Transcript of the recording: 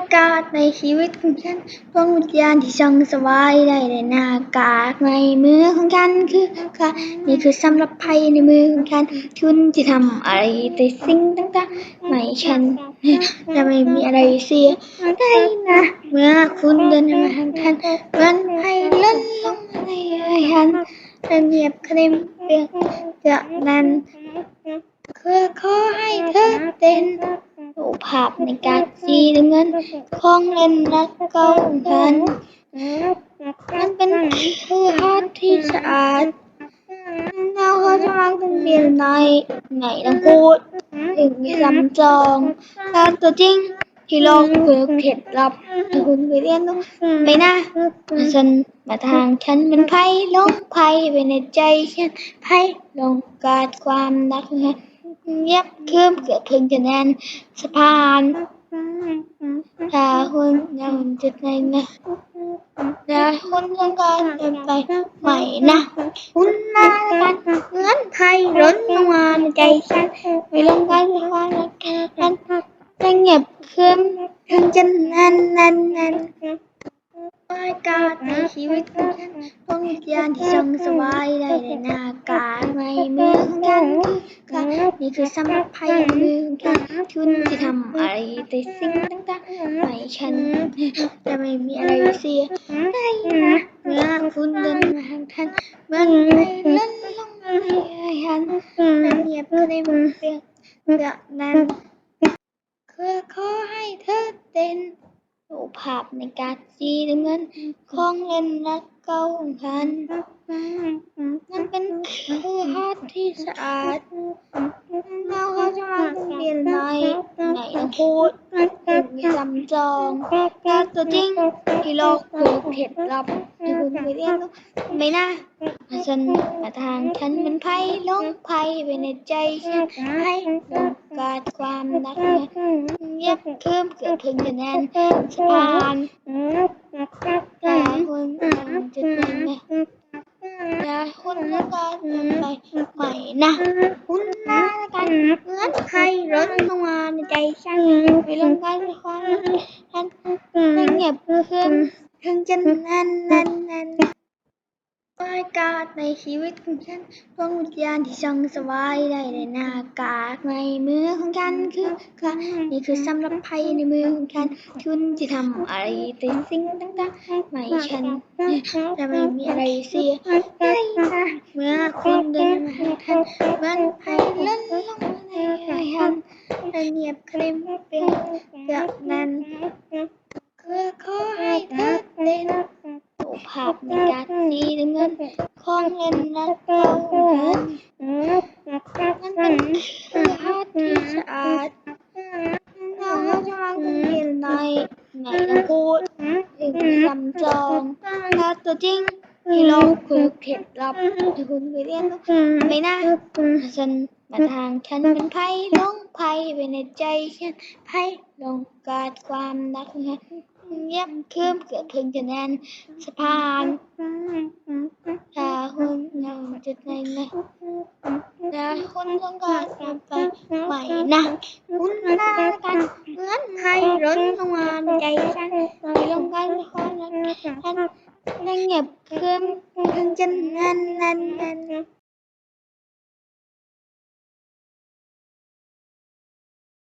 ากาศในชีวิตของฉันดวงวิญญาณที่ช่างสบายได้ในหน้ากากในมือของฉันคือค่ะนี่คือสำหรับภัยในมือของฉันคุณจะทำอะไรแต่สิ่งต่างๆไม่ฉันจะไม่มีอะไรเสียได้นะ เมื่อคุณเดินมาทางฉันเหมือนให้ล้นลงในฉันและเงียบเคลิมเปียกจากนั้นคือขอให้เธอเป็น รูปภาพในการสีน้ำเงินของเล่นรักเก่ากันมันเป็นคือฮอตที่สะอาดเราเขาจะรักเป็นเบียนในไหนต้องพูดถึงมีซ้ำจองการตัวจริงที่โลกคือเคล็ดลับถ้าคุณไปเรียนรู้ไม่น่าฉันมาทางฉันเป็นไพ่ลงไพ่ไปในใจฉันไพ่ลงกาดความรักฉัน เงียบคืมเกือบถึงจะแน่นสะพานถ้าคุณยังจุดไหนนะถ้าคุณต้องการเดินไปใหม่นะคุณนากันเหมือนไพ่ร้นลงมาในใจฉันไม่ลงกันความรักกันจะเงียบคืมถึงจะแน่นแน่นแน่น รายการในชีวิตของฉันดวงวิญญาณที่ช่างสบายได้ในนากากในมือของฉันคือค่ะนี่คือสำหรับภัยในมือของฉันคุณที่ทำอะไรแต่สิ่งต่างๆไม่ฉันจะไม่มีอะไรเสียได้นะเมื่อคุณเดินมาทางฉันเมือนไม่ล้นลงมาในฉันและเงียบในมือเปียกจากนั้นคือขอให้เธอเป็น ภาพในการสีน้ำเงินของเล่นรักเก่าของฉัน มันเป็นคือฮอตที่สะอาดเราเขาจะรักเป็นเบียนในไหนต้องพูดถึงมีซ้ำจองการตัวจริงที่โลกคือเคล็ดลับที่คุณไปเรียนรู้ไม่น่าฉันมาทางฉันเป็นไพ่ลงไพ่ไปในใจฉันไพ่ลงกาดความรัก เงียบคืมเกือบถึงจะแน่นสะพานแต่คุณยังจุดนั้นนะอย่าคุณต้องการเดินไปใหม่นะคุณนากันเหมือนไพ่ร้นลงมาในใจฉันไม่ลงกันความรักฉันเงียบคืมถึงจะแน่นแน่นแน่ นรายการในชีวิตของฉันดวงวิญญาณที่ช่างสบายได้ในหน้ากากในมือของฉันคือค่ะนี่คือสำหรับภัยในมือของฉันคุณจะทำอะไรแต่สิ่งต่างๆไม่ฉันจะไม่มีอะไรเสียได้นะเมื่อคุณเดินมาทันเหมือนไพ่ล้นลงมาในฉันและเงียบเคลิมเปียกจากนั้นคือขอให้เธอเป็น รูปภาพในการสีเงินของเล่นรักเก่ากันมันเป็นคือฮอที่สะอาดเราเขาจะรักเป็นเพียงในไหนต้องพูดถึงมีซ้ำจองถ้าตัวจริงที่โลกคือเคล็ดลับที่คุณไปเรียนรู้ไม่น่าฉันมาทางฉันเป็นไพ่ลงไพ่ไปในใจฉันไพ่ลงกาดความรักฉัน เงียบขึ้นเกือบพึงจะแน่นสะพานตาหุ่นเราจะในนะนะคนต้องการกลับไปไหวนะคุณหน้ากันเหมือนให้ร้นเข้ามใจฉันไปลงกันคอนแล้วฉันเงียบขึ้นถึงจะแน่นแน่นแน่น